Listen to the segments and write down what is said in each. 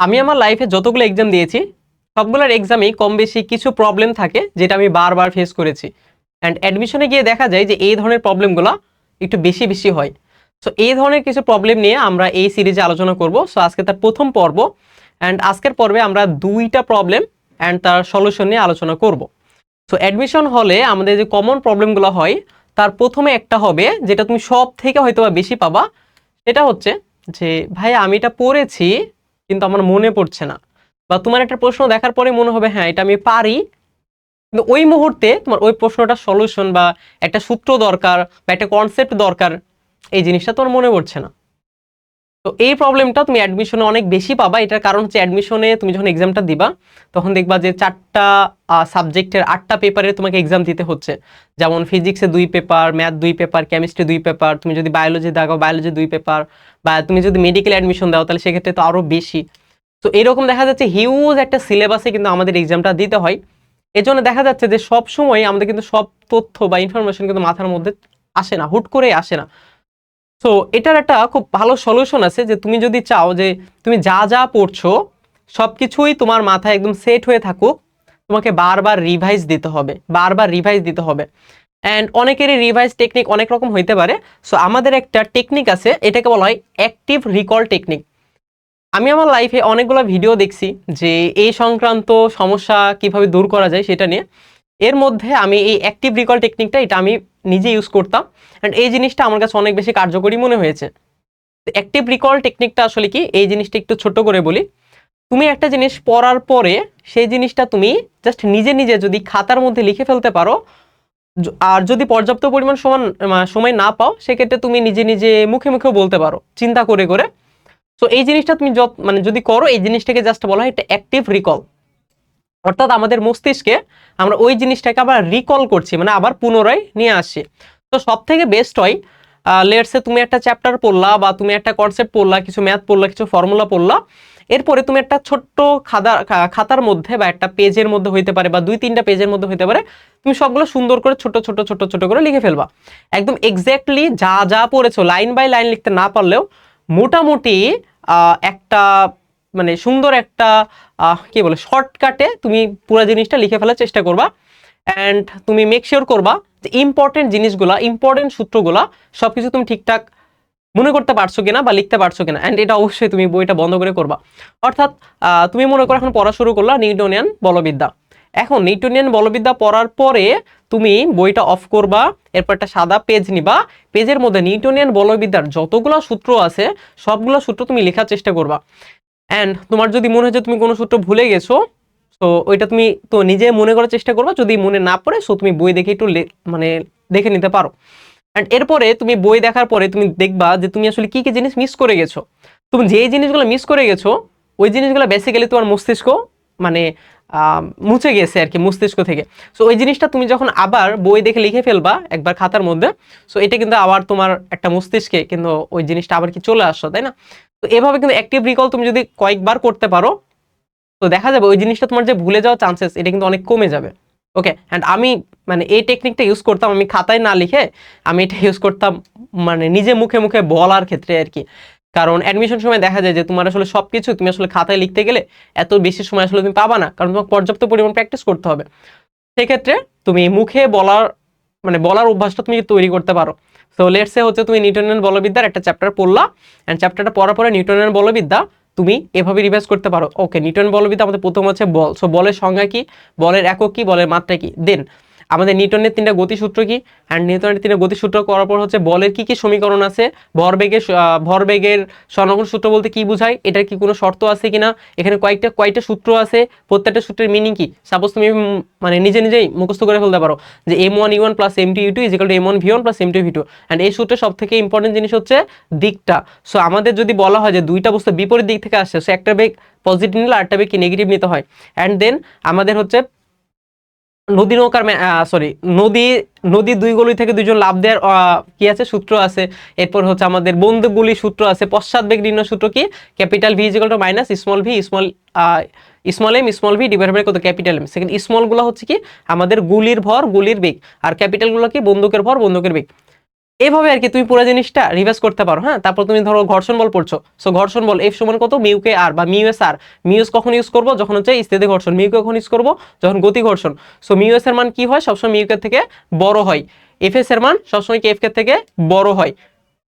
আমি আমার লাইফে যতগুলো এক্সাম দিয়েছি, সবগুলোর এক্সামেই কম বেশি কিছু প্রবলেম থাকে যেটা আমি বারবার ফেস করেছি। অ্যান্ড অ্যাডমিশনে গিয়ে দেখা যায় যে এই ধরনের প্রবলেমগুলো একটু বেশি বেশি হয়। সো এই ধরনের কিছু প্রবলেম নিয়ে আমরা এই সিরিজে আলোচনা করব। সো আজকে তার প্রথম পর্ব। অ্যান্ড আজকের পর্বে আমরা দুইটা প্রবলেম অ্যান্ড তার সলিউশন নিয়ে আলোচনা করব। সো অ্যাডমিশন হলে আমাদের যে কমন প্রবলেমগুলো হয়, তার প্রথমে একটা হবে যেটা তুমি সব থেকে হয়তো বা বেশি পাবা। সেটা হচ্ছে যে ভাই আমি এটা পড়েছি কিন্তু আমার মনে পড়ছে না। বা তোমার একটা প্রশ্ন দেখার পরে মনে হবে হ্যাঁ এটা আমি পারি। কিন্তু ওই মুহূর্তে তোমার ওই প্রশ্নটা সলিউশন বা একটা সূত্র দরকার বা একটা কনসেপ্ট দরকার, এই জিনিসটা তোমার মনে পড়ছে না। তো এই প্রবলেমটা তুমি অ্যাডমিশনে অনেক বেশি পাবা। এটার কারণ হচ্ছে অ্যাডমিশনে তুমি যখন এক্সামটা দিবা, তখন দেখবা যে চারটা সাবজেক্টের আটটা পেপারে তোমাকে এক্সাম দিতে হচ্ছে। যেমন ফিজিক্সে দুই পেপার ম্যাথ দুই পেপার কেমিস্ট্রি দুই পেপার তুমি যদি বায়োলজি দাও বায়োলজি দুই পেপার বা তুমি যদি মেডিকেল অ্যাডমিশন দাও, তাহলে সেক্ষেত্রে তো আরও বেশি। তো এরকম দেখা যাচ্ছে হিউজ একটা সিলেবাসে কিন্তু আমাদের এক্সামটা দিতে হয়। এজন্য দেখা যাচ্ছে যে সব সময় আমাদের কিন্তু সব তথ্য বা ইনফরমেশন কিন্তু মাথার মধ্যে আসে না, হুট করে আসে না। সো এটার একটা খুব ভালো সলিউশন আছে যে তুমি যদি চাও যে তুমি যা যা পড়ছো সব কিছুই তোমার মাথায় একদম সেট হয়ে থাকুক, তোমাকে বারবার রিভাইজ দিতে হবে, বারবার রিভাইজ দিতে হবে। অ্যান্ড অনেকেরই রিভাইজ টেকনিক অনেক রকম হইতে পারে। সো আমাদের একটা টেকনিক আছে, এটাকে বলা হয় অ্যাক্টিভ রিকল টেকনিক আমি আমার লাইফে অনেকগুলো ভিডিও দেখছি যে এই সংক্রান্ত সমস্যা কীভাবে দূর করা যায় সেটা নিয়ে। এর মধ্যে আমি এই অ্যাক্টিভ রিকল টেকনিকটা এটা আমি নিজে ইউজ করতাম। অ্যান্ড এই জিনিসটা আমার কাছে অনেক বেশি কার্যকরী মনে হয়েছে। অ্যাক্টিভ রিকল টেকনিকটা আসলে কি? এই জিনিসটা একটু ছোট করে বলি। তুমি একটা জিনিস পড়ার পরে সেই জিনিসটা তুমি জাস্ট নিজে নিজে যদি খাতার মধ্যে লিখে ফেলতে পারো আর যদি পর্যাপ্ত পরিমাণ সমান সময় না পাও, সেক্ষেত্রে তুমি নিজে নিজে মুখে মুখেও বলতে পারো, চিন্তা করে করে। সো এই জিনিসটা তুমি যত মানে যদি করো, এই জিনিসটাকে জাস্ট বলা হয় একটা অ্যাক্টিভ রিকল অর্থাৎ আমাদের মস্তিষ্কে আমরা ওই জিনিসটাকে আবার রিকল করছি মানে আবার পুনরায় নিয়ে আসছি। তো সব থেকে বেস্ট হয় লেটসে তুমি একটা চ্যাপ্টার পড়লা বা তুমি একটা কনসেপ্ট পড়লা, কিছু ম্যাথ পড়লা, কিছু ফর্মুলা পড়লা, এরপরে তুমি একটা ছোট্ট খাতা, খা- খাতার মধ্যে বা একটা পেজের মধ্যে হইতে পারে বা দুই তিনটা পেজের মধ্যে হইতে পারে, তুমি সবগুলো সুন্দর করে ছোট ছোট ছোট ছোট করে লিখে ফেলবা। একদম এক্স্যাক্টলি যা যা পড়েছো লাইন বাই লাইন লিখতে না পারলেও মোটামুটি একটা মানে সুন্দর একটা কি বলে শর্টকাটে তুমি পুরো জিনিসটা লিখে ফেলার চেষ্টা করবা। অ্যান্ড তুমি মেক শিওর করবা যে ইম্পর্টেন্ট জিনিসগুলা ইম্পর্টেন্ট সূত্রগুলা সব কিছু তুমি ঠিকঠাক মনে করতে পারছ কিনা বা লিখতে পারছ কিনা। অ্যান্ড এটা অবশ্যই তুমি বইটা বন্ধ করে করবা। অর্থাৎ তুমি মনে করো এখন পড়া শুরু করলা নিউটনিয়ান বলবিদ্যা। এখন নিউটনিয়ান বলবিদ্যা পড়ার পরে তুমি বইটা অফ করবা, এরপর একটা সাদা পেজ নিবা। পেজের মধ্যে নিউটনিয়ান বলবিদ্যার যতগুলো সূত্র আছে, সবগুলো সূত্র তুমি লেখার চেষ্টা করবা। অ্যান্ড তোমার যদি মনে হয় যে তুমি কোনো সূত্র ভুলে গেছো তো ওইটা তুমি তো নিজে মনে করার চেষ্টা করবা, যদি মনে না পড়ে সো তুমি বই দেখে একটু মানে দেখে নিতে পারো। অ্যান্ড এরপরে তুমি বই দেখার পরে তুমি দেখবা যে তুমি আসলে কি কি জিনিস মিস করে গেছো। তুমি যে জিনিসগুলো মিস করে গেছো, ওই জিনিসগুলো বেসিক্যালি তোমার মস্তিষ্ক মানে মুছে গেছে আর কি, মস্তিষ্ক থেকে। সো ওই জিনিসটা তুমি যখন আবার বই দেখে লিখে ফেলবা, একবার খাতার মধ্যে সো এটা কিন্তু আবার তোমার একটা মস্তিষ্কে কিন্তু ওই জিনিসটা আবার কি চলে আসছো, তাই না? তো এভাবে কিন্তু অ্যাক্টিভ রিকল তুমি যদি কয়েকবার করতে পারো, তো দেখা যাবে ওই জিনিসটা তোমার যে ভুলে যাওয়ার চান্সেস এটা কিন্তু অনেক কমে যাবে। ওকে অ্যান্ড আমি মানে এই টেকনিকটা ইউজ করতাম, আমি খাতায় না লিখে আমি এটা ইউজ করতাম মানে নিজে মুখে মুখে বলার ক্ষেত্রে আর কি। কারণ অ্যাডমিশন সময় দেখা যায় যে তোমার আসলে সব কিছু তুমি আসলে খাতায় লিখতে গেলে এত বেশি সময় আসলে তুমি পাবা না, কারণ তোমাকে পর্যাপ্ত পরিমাণ প্র্যাকটিস করতে হবে। সেক্ষেত্রে তুমি মুখে বলার মানে বলার অভ্যাসটা তুমি তৈরি করতে পারো সো লেটসে হচ্ছে তুমি নিউটনের বলবিদ্যার একটা চ্যাপ্টার পড়লা অ্যান্ড চ্যাপ্টারটা পড়ার পরে নিউটনের বলবিদ্যা তুমি এভাবে রিভাইজ করতে পারো। ওকে নিউটন বলবিদ্যা আমাদের প্রথম হচ্ছে বল। সো বলের সংজ্ঞা কি? বলের একক কি? বলের মাত্রা কি? দেন আমাদের নিউটনের তিনটা গতিসূত্র কি? অ্যান্ড নিউটনের তিনটা গতিসূত্র করার পর হচ্ছে বলের কি কি সমীকরণ আছে? ভরবেগের ভরবেগের স্বর্ণকোণ সূত্র বলতে কি বোঝায়? এটার কি কোনো শর্ত আছে কিনা? এখানে কয়েকটা কয়েকটা সূত্র আছে। প্রত্যেকটা সূত্রের মিনিং কি? সাপোজ তুমি মানে নিজে নিজেই মুখস্থ করে ফেলতে পারো যে M one U one plus M two U two equal to M one V one plus M two V two and এই সূত্রের সব থেকে ইম্পর্টেন্ট জিনিস হচ্ছে দিকটা। সো আমাদের যদি বলা হয় যে দুইটা বস্তু বিপরীত দিক থেকে আসছে সো একটা বেগ পজিটিভ নিলে আরেকটা বেগ কি নেগেটিভ নিতে হয়। অ্যান্ড দেন আমাদের হচ্ছে নদী নৌকার সরি নদী নদী দুই গলি থেকে দুজন লাভ দেওয়ার কি আছে? সূত্র আছে। এরপর হচ্ছে আমাদের বন্দুকগুলি সূত্র আছে। পশ্চাৎ বেগ নির্ণয় সূত্র কি? Capital V equal to minus small V small small M small V divide by কত? ক্যাপিটাল এম সেকেন্ড স্মলগুলো হচ্ছে কি? আমাদের গুলির ভর, গুলির বেগ। আর ক্যাপিটালগুলো কি? বন্দুকের ভর, বন্দুকের বেগ। এইভাবে আর কি তুমি পুরো জিনিসটা রিভাইজ করতে পারো হ্যাঁ? তারপর তুমি ধরো ঘর্ষণ বল পড়ছো। সো ঘর্ষণ বল এফ সমান কত? মিউকে আর বা মিউএস আর মিউএস কখন ইউজ করব? যখন হচ্ছে স্থিতি ঘর্ষণ। মিউকে কখন ইউজ করব? যখন গতি ঘর্ষণ। সো মিউএস এর মান কি হয়? সবসময় মিউকে থেকে বড় হয়। এফ এস এর মান সবসময় কে এফ কে থেকে বড় হয়?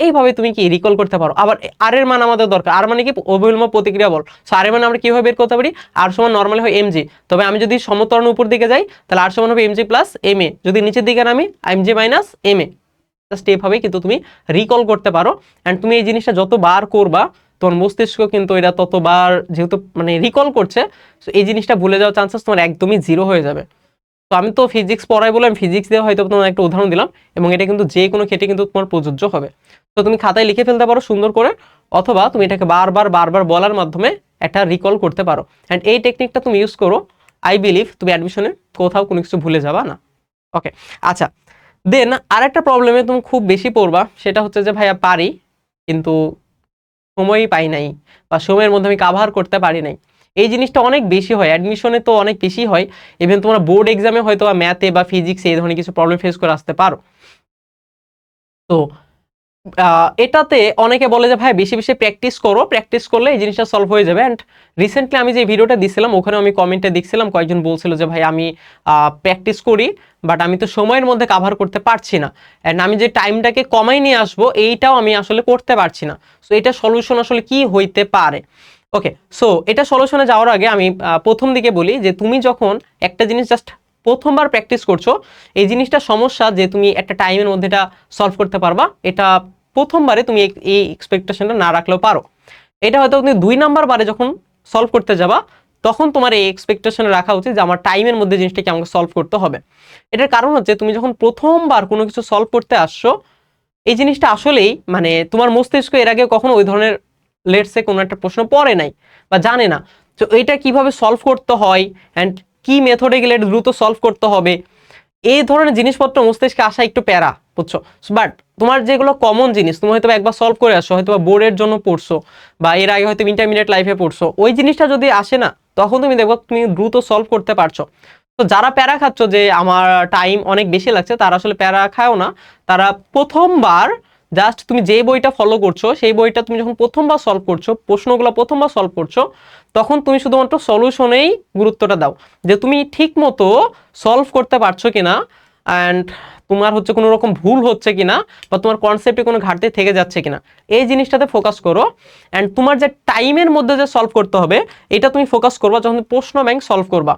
এইভাবে তুমি কি রিকল করতে পারো? আবার আর এর মান আমাদের দরকার। আর মানে কি? অবিলম্ব প্রতিক্রিয়া বল। সো আর এর মান আমরা কীভাবে বের করতে পারি? আর সমান নর্মালি হয় এমজি তবে আমি যদি সমতরণ উপর দিকে যাই, তাহলে আর সমান হবে এমজি প্লাস এম এ যদি নিচের দিকে নামি M G minus M A step হবে কিন্তু তুমি রিকল করতে পারো। অ্যান্ড তুমি এই জিনিসটা যতবার করবা, তোমার মস্তিষ্ক কিন্তু এটা ততবার যেহেতু মানে রিকল করছে তো এই জিনিসটা ভুলে যাওয়ার চান্সেস তোমার একদমই জিরো হয়ে যাবে। তো আমি তো ফিজিক্স পড়াই বলে আমি ফিজিক্স দিয়ে হয়তো তোমার একটা উদাহরণ দিলাম, এবং এটা কিন্তু যে কোনো ক্ষেত্রে কিন্তু তোমার প্রযোজ্য হবে। তো তুমি খাতায় লিখে ফেলতে পারো সুন্দর করে, অথবা তুমি এটাকে বারবার বারবার বলার মাধ্যমে একটা রিকল করতে পারো। অ্যান্ড এই টেকনিকটা তুমি ইউজ করো আই বিলিভ তুমি অ্যাডমিশনে কোথাও কোনো কিছু ভুলে যাবা না। ওকে আচ্ছা দেন আরেকটা প্রবলেমে তুমি খুব বেশি পড়বা, সেটা হচ্ছে যে, ভাইয়া, পারি, কিন্তু সময়ই পাই নাই বা সময়ের মধ্যে আমি কাভার করতে পারি নাই। এই জিনিসটা অনেক বেশি হয় অ্যাডমিশনে তো অনেক বেশি হয়। ইভেন তোমরা বোর্ড এক্সামে হয়তো বা ম্যাথে বা ফিজিক্সে এই ধরনের কিছু প্রবলেম ফেস করে আসতে পারো। তো এটাতে অনেকে বলে যে, ভাই, বেশি বেশি প্র্যাকটিস করো। প্র্যাকটিস করলে এই জিনিসটা সলভ হয়ে যাবে। অ্যান্ড রিসেন্টলি আমি যে ভিডিওটা দিছিলাম ওখানে আমি কমেন্টে দেখছিলাম, কয়েকজন বলছিল যে, ভাই, আমি প্র্যাকটিস করি বাট আমি তো সময়ের মধ্যে কাভার করতে পারছি না। অ্যান্ড আমি যে টাইমটাকে কমাই নিয়ে আসব, এইটাও আমি আসলে করতে পারছি না। সো এটা সলিউশন আসলে কি হইতে পারে? ওকে সো এটা সলিউশনে যাওয়ার আগে আমি প্রথম দিকে বলি যে, তুমি যখন একটা জিনিস জাস্ট প্রথমবার প্র্যাকটিস করছ, এই জিনিসটা সমস্যা যে তুমি একটা টাইমের মধ্যে এটা সলভ করতে পারবা, এটা প্রথমবারে তুমি এই- এক্সপেকটেশনটা না রাখলেও পারো। এটা হয়তো তুমি দুই নাম্বার বারে যখন সলভ করতে যাবা, তখন তোমার এই এক্সপেকটেশন রাখা উচিত যে আমার টাইমের মধ্যে জিনিসটাকে আমাকে সলভ করতে হবে। এটার কারণ হচ্ছে তুমি যখন প্রথমবার কোনো কিছু সলভ করতে আসছো, এই জিনিসটা আসলেই মানে তোমার মস্তিষ্ক এর আগে কখনো ওই ধরনের লেটসে কোনো একটা প্রশ্ন পড়ে নাই বা জানে না। তো এটা কীভাবে সলভ করতে হয় অ্যান্ড কি মেথডে গেলে দ্রুত সলভ করতে হবে? এই ধরনের জিনিসপত্র মস্তিষ্কে আসা একটু প্যারা, বুঝছ? বাট তোমার যেগুলো কমন জিনিস, তুমি হয়তো একবার সলভ করে আসো হয়তো বোর্ডের জন্য পড়ছো, বা এর আগে হয়তো ইন্টারমিডিয়েট লাইফে পড়ছো, ওই জিনিসটা যদি আসে না, তখন তুমি দেখব তুমি দ্রুত সলভ করতে পারছ। তো যারা প্যারা খাচ্ছ যে আমার টাইম অনেক বেশি লাগছে, তারা আসলে প্যারা খায়ও না, তারা প্রথমবার জাস্ট তুমি যে বইটা ফলো করছ, সেই বইটা তুমি যখন প্রথমবার সলভ করছ, প্রশ্নগুলো প্রথমবার সলভ করছ, তখন তুমি শুধুমাত্র সলিউশনেই গুরুত্বটা দাও। যে তুমি ঠিক মতো সলভ করতে পারছ কিনা অ্যান্ড তোমার হচ্ছে কোনো রকম ভুল হচ্ছে কিনা, বা তোমার কনসেপ্টে কোনো ঘাটতি থেকে যাচ্ছে কিনা, এই জিনিসটাতে ফোকাস করো। অ্যান্ড তোমার যে টাইমের মধ্যে যে সলভ করতে হবে, এটা তুমি ফোকাস করবা যখন প্রশ্ন ব্যাংক সলভ করবা।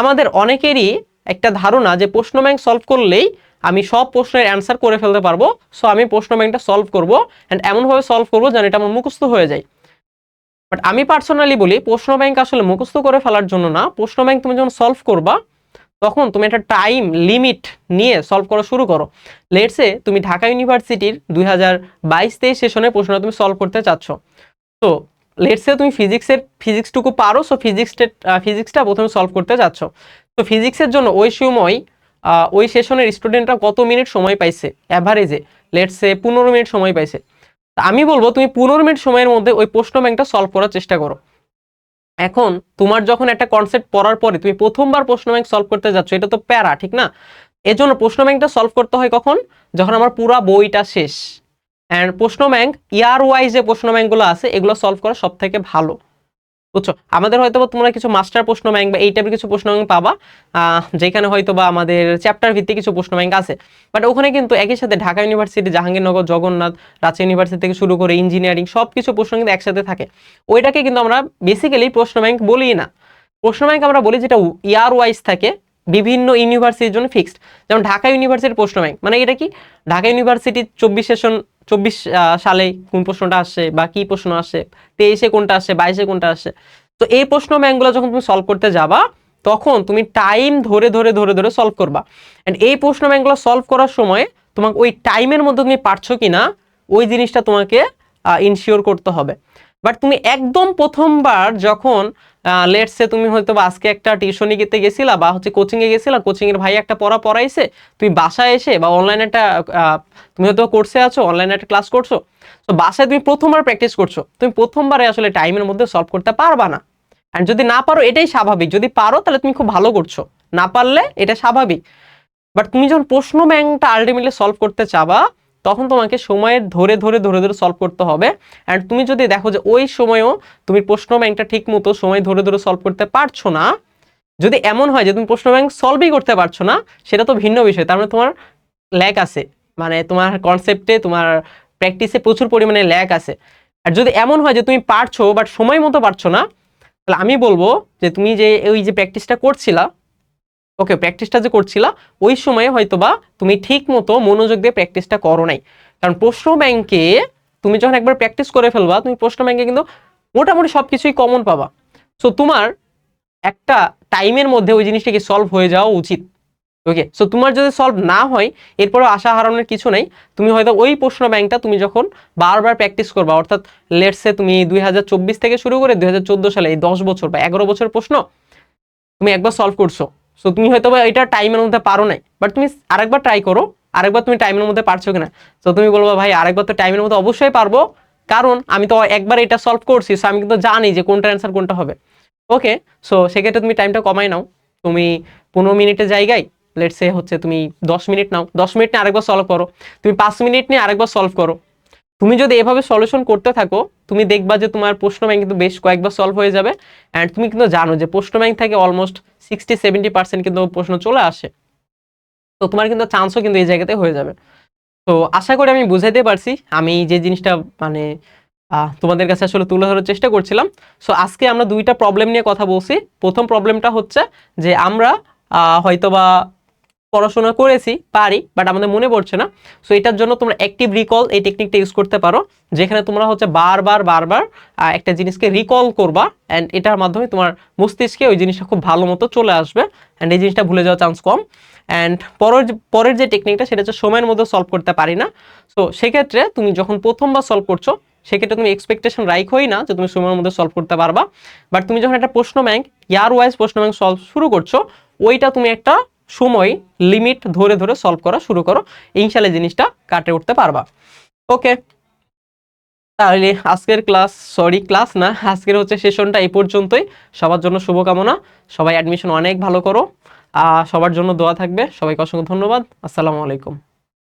আমাদের অনেকেরই একটা ধারণা যে প্রশ্ন ব্যাংক সলভ করলেই আমি সব প্রশ্নের অ্যান্সার করে ফেলতে পারব। সো আমি প্রশ্ন ব্যাংকটা সলভ করব অ্যান্ড এমনভাবে সলভ করব যেন এটা আমার মুখস্থ হয়ে যায়। বাট আমি পার্সোনালি বলি, প্রশ্ন ব্যাংক আসলে মুখস্থ করে ফেলার জন্য না। প্রশ্ন ব্যাংক তুমি যখন সলভ করবা, তখন তুমি একটা টাইম লিমিট নিয়ে সলভ করা শুরু করো। লেটসে তুমি ঢাকা ইউনিভার্সিটির দুই হাজার বাইশ তেইশ সেশনের প্রশ্ন তুমি সলভ করতে চাচ্ছ। তো লেটসে তুমি ফিজিক্সের ফিজিক্সটুকু পারো। সো ফিজিক্সটা ফিজিক্সটা প্রথমে সলভ করতে চাচ্ছ। তো ফিজিক্সের জন্য ওই সময় ওই সেশনের স্টুডেন্টরা কত মিনিট সময় পাইছে? অ্যাভারেজে লেটস লেটসে পনেরো মিনিট সময় পাইছে। আমি বলব, তুমি পনেরো মিনিট সময়ের মধ্যে ওই প্রশ্ন ব্যাংকটা সলভ করার চেষ্টা করো। এখন তোমার যখন একটা কনসেপ্ট পড়ার পরে তুমি প্রথমবার প্রশ্ন ব্যাংক সলভ করতে যাচ্ছ, এটা তো প্যারা, ঠিক না? এজন্য প্রশ্ন ব্যাংকটা সলভ করতে হয় কখন? যখন আমার পুরা বইটা শেষ। অ্যান্ড প্রশ্ন ব্যাংক ইয়ার ওয়াইজ যে প্রশ্ন ব্যাংকগুলো আছে, এগুলো সলভ করা সব থেকে ভালো। বুঝছ? আমাদের হয়তো তোমরা কিছু মাস্টার প্রশ্ন ব্যাংক বা এই টাইপের কিছু প্রশ্ন ব্যাংক পাবা যেখানে হয়তো বা আমাদের চ্যাপ্টার ভিত্তিক কিছু প্রশ্ন ব্যাংক আছে। বাট ওখানে কিন্তু একই সাথে ঢাকা ইউনিভার্সিটি জাহাঙ্গীরনগর, জগন্নাথ রাজশাহী ইউনিভার্সিটি থেকে শুরু করে ইঞ্জিনিয়ারিং সব কিছু প্রশ্ন কিন্তু একসাথে থাকে। ওইটাকে কিন্তু আমরা বেসিক্যালি প্রশ্ন ব্যাংক বলি না। প্রশ্ন ব্যাংক আমরা বলি যেটা ইয়ার ওয়াইজ থাকে, বিভিন্ন ইউনিভার্সিটির জন্য ফিক্সড যেমন ঢাকা ইউনিভার্সিটির প্রশ্ন ব্যাংক মানে এটা কি? ঢাকা ইউনিভার্সিটি চব্বিশ সেশন চব্বিশ সালে কোন প্রশ্নটা আসছে বা কি প্রশ্ন আসে, তেইশে কোনটা আসছে বাইশে কোনটা আসছে তো এই প্রশ্ন ব্যাংকগুলো যখন তুমি সলভ করতে যাবা, তখন তুমি টাইম ধরে ধরে ধরে ধরে সলভ করবা। অ্যান্ড এই প্রশ্ন ব্যাংকগুলো সলভ করার সময় তোমাকে ওই টাইমের মধ্যে তুমি পারছ কি না ওই জিনিসটা তোমাকে ইনশিওর করতে হবে। বাট তুমি একদম প্রথমবার যখন লেটসে তুমি হয়তো আজকে একটা টিউশনি গেছিলা বা হচ্ছে কোচিংয়ে গেছিলা কোচিংয়ের ভাই একটা পড়া পড়াইছে, তুমি বাসায় এসে বা অনলাইনে একটা তুমি হয়তো কোর্সে আছো অনলাইনে একটা ক্লাস করছ তো বাসায় তুমি প্রথমবার প্র্যাকটিস করছ, তুমি প্রথমবারে আসলে টাইমের মধ্যে সলভ করতে পারবা না। অ্যান্ড যদি না পারো, এটাই স্বাভাবিক। যদি পারো, তাহলে তুমি খুব ভালো করছ। না পারলে, এটা স্বাভাবিক। বাট তুমি যখন প্রশ্ন ব্যাংকটা আলটিমেটলি সলভ করতে চাবা তখন তোমাকে সময়ের ধরে ধরে ধরে ধরে সলভ করতে হবে। অ্যান্ড তুমি যদি দেখো যে ওই সময়েও তুমি প্রশ্ন ব্যাংকটা ঠিক মতো সময় ধরে ধরে সলভ করতে পারছ না, যদি এমন হয় যে তুমি প্রশ্ন ব্যাংক সলভই করতে পারছ না, সেটা তো ভিন্ন বিষয়। তার মানে তোমার ল্যাক আছে। মানে তোমার কনসেপ্টে তোমার প্র্যাকটিসে প্রচুর পরিমাণে ল্যাক আছে। আর যদি এমন হয় যে তুমি পারছ বাট সময় মতো পারছ না, তাহলে আমি বলব যে তুমি যে ওই যে প্র্যাকটিসটা করছিলা ওকে প্র্যাকটিসটা যে করছিলা, ওই সময়ে হয়তো বা তুমি ঠিক মতো মনোযোগ দিয়ে প্র্যাকটিসটা করো নাই। কারণ প্রশ্ন ব্যাংকে তুমি যখন একবার প্র্যাকটিস করে ফেলবা, তুমি প্রশ্ন ব্যাংকে কিন্তু মোটামুটি সব কিছুই কমন পাবা। সো তোমার একটা টাইমের মধ্যে ওই জিনিসটাকে সলভ হয়ে যাওয়া উচিত। ওকে সো তোমার যদি সলভ না হয়, এরপরও আশা হারানোর কিছু নেই। তুমি হয়তো ওই প্রশ্ন ব্যাংকটা তুমি যখন বারবার প্র্যাকটিস করবা, অর্থাৎ লেটসে তুমি দুই হাজার চব্বিশ থেকে শুরু করে দুই হাজার চোদ্দ সালে এই দশ বছর বা এগারো বছর প্রশ্ন তুমি একবার সলভ করছ। সো তুমি হয়তো বা এটা টাইমের মধ্যে পারো নাই বাট তুমি আরেকবার ট্রাই করো, আরেকবার তুমি টাইমের মধ্যে পারছ কিনা। তো তুমি বলব, ভাই, আরেকবার তো টাইমের মধ্যে অবশ্যই পারব, কারণ আমি তো একবার এটা সলভ করছি সো আমি কিন্তু জানি যে কোনটা অ্যান্সার কোনটা হবে। ওকে সো সেক্ষেত্রে তুমি টাইমটা কমাই নাও। তুমি পনেরো মিনিটের জায়গায় লেটস হচ্ছে তুমি দশ মিনিট নাও, দশ মিনিট নিয়ে আরেকবার সলভ করো। তুমি পাঁচ মিনিট নিয়ে আরেকবার সলভ করো। তুমি যদি এভাবে সলিউশন করতে থাকো, তুমি দেখবা যে তোমার প্রশ্ন ব্যাংক কিন্তু বেশ কয়েকবার সলভ হয়ে যাবে অ্যান্ড তুমি কিন্তু জানো যে প্রশ্ন ব্যাংক থেকে অলমোস্ট সিক্সটি সেভেন্টি পার্সেন্ট কিন্তু প্রশ্ন চলে আসে। তো তোমার কিন্তু চান্সও কিন্তু এই জায়গাতে হয়ে যাবে। তো আশা করি আমি বুঝাইতে পারছি। আমি যে জিনিসটা মানে তোমাদের কাছে আসলে তুলে ধরার চেষ্টা করছিলাম। সো আজকে আমরা দুইটা প্রবলেম নিয়ে কথা বলছি। প্রথম প্রবলেমটা হচ্ছে যে আমরা হয়তোবা পড়াশোনা করেছি, পারি বাট আমাদের মনে পড়ছে না। সো এটার জন্য তোমরা অ্যাক্টিভ রিকল এই টেকনিকটা ইউজ করতে পারো, যেখানে তোমরা হচ্ছে বারবার বারবার একটা জিনিসকে রিকল করবা অ্যান্ড এটার মাধ্যমে তোমার মস্তিষ্কে ওই জিনিসটা খুব ভালো মতো চলে আসবে অ্যান্ড এই জিনিসটা ভুলে যাওয়ার চান্স কম। অ্যান্ড পরের পরের যে টেকনিকটা সেটা হচ্ছে সময়ের মধ্যে সলভ করতে পারি না। সো সেক্ষেত্রে তুমি যখন প্রথমবার সলভ করছ, সেক্ষেত্রে তুমি এক্সপেকটেশন রাইখোই না যে তুমি সময়ের মধ্যে সলভ করতে পারবা। বাট তুমি যখন একটা প্রশ্ন ব্যাংক ইয়ার ওয়াইজ প্রশ্ন ব্যাংক সলভ শুরু করছ, ওইটা তুমি একটা সময় লিমিট ধরে ধরে সলভ করা শুরু করো। ইনশাল্লাহ জিনিসটা কাটে উঠতে পারবা। ওকে তাহলে আজকের ক্লাস সরি ক্লাস না, আজকের হচ্ছে সেশনটা এই পর্যন্তই। সবার জন্য শুভকামনা। সবাই অ্যাডমিশন অনেক ভালো করো। আর সবার জন্য দোয়া থাকবে। সবাইকে অসংখ্য ধন্যবাদ। আসসালামু আলাইকুম।